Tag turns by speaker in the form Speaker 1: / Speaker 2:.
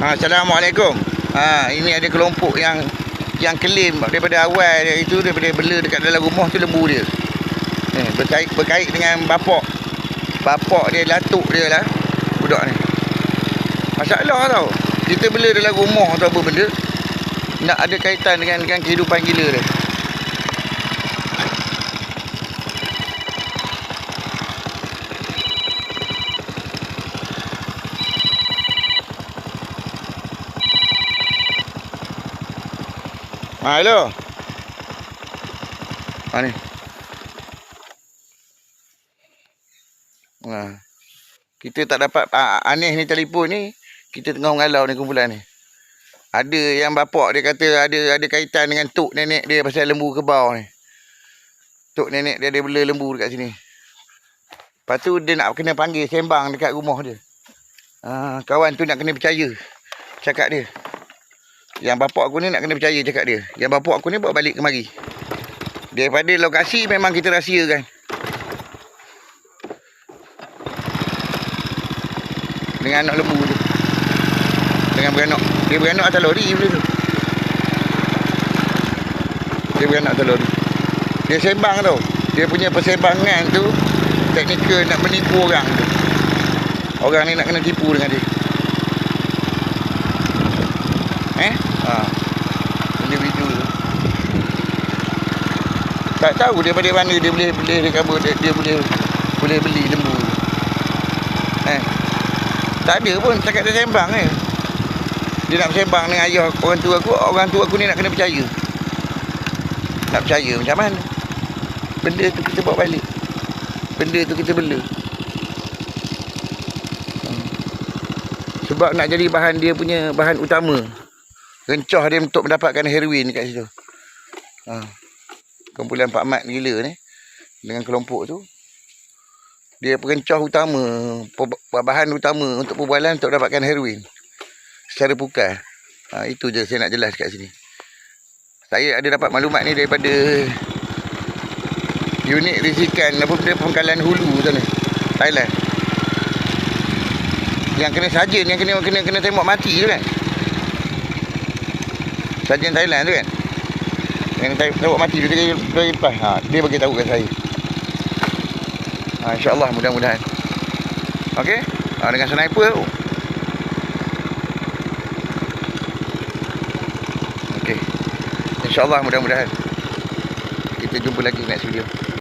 Speaker 1: Ha, Assalamualaikum. Ha, ini ada kelompok yang yang klaim daripada awal dia itu daripada bela dekat dalam rumah tu lembu dia. Ni berkait berkait dengan bapak. Bapak dia latuk dia lah budak ni. Masalah tau. Kita bela dalam rumah tu apa benda nak ada kaitan dengan dengan kehidupan gila dia. Ha, hello. Ha ni. Ha. Kita tak dapat ha, aneh ni telefon ni. Kita tengah mengalau ni kumpulan ni. Ada yang bapak dia kata ada ada kaitan dengan tok nenek dia pasal lembu kebau ni. Tok nenek dia ada bela lembu dekat sini. Lepas tu dia nak kena panggil sembang dekat rumah dia. Ha, kawan tu nak kena percaya. Cakap dia. Yang bapak aku ni nak kena percaya cakap dia. Yang bapak aku ni bawa balik kemari. Daripada lokasi memang kita rahsiakan. Dengan anak lembu tu. Dengan beranak. Dia beranak atas lori benda tu. Dia beranak atas lori. Dia sembang tau. Dia punya persembangan tu. Teknikal nak menipu orang tu. Orang ni nak kena tipu dengan dia. Eh? Individu. Tak tahu daripada mana dia boleh boleh dia kabur dia, dia boleh boleh beli lembu. Eh. Tak ada pun cakap dia sembang eh. Dia nak sembang dengan ayah orang tua aku, orang tua aku ni nak kena percaya. Nak percaya macam mana? Benda tu kita bawa balik. Benda tu kita bela. Hmm. Sebab nak jadi bahan dia punya bahan utama. Rencah dia untuk mendapatkan heroin kat situ. Ha. Kumpulan Pak Mat gila ni. Dengan kelompok tu. Dia perencah utama. Bahan utama untuk perbualan untuk mendapatkan heroin. Secara pukal. Ha, itu je saya nak jelas kat sini. Saya ada dapat maklumat ni daripada unit risikan apa pengkalan hulu sana. Thailand. Yang kena sarjan yang kena kena kena tembak mati tu kan. Sarjan Thailand tu kan. Yang tembak mati tu dia dia lepas. Ha, dia bagi tahu kat saya. Ha, insya-Allah mudah-mudahan. Okey? Ha, dengan sniper tu. Okey. InsyaAllah mudah-mudahan Kita jumpa lagi next video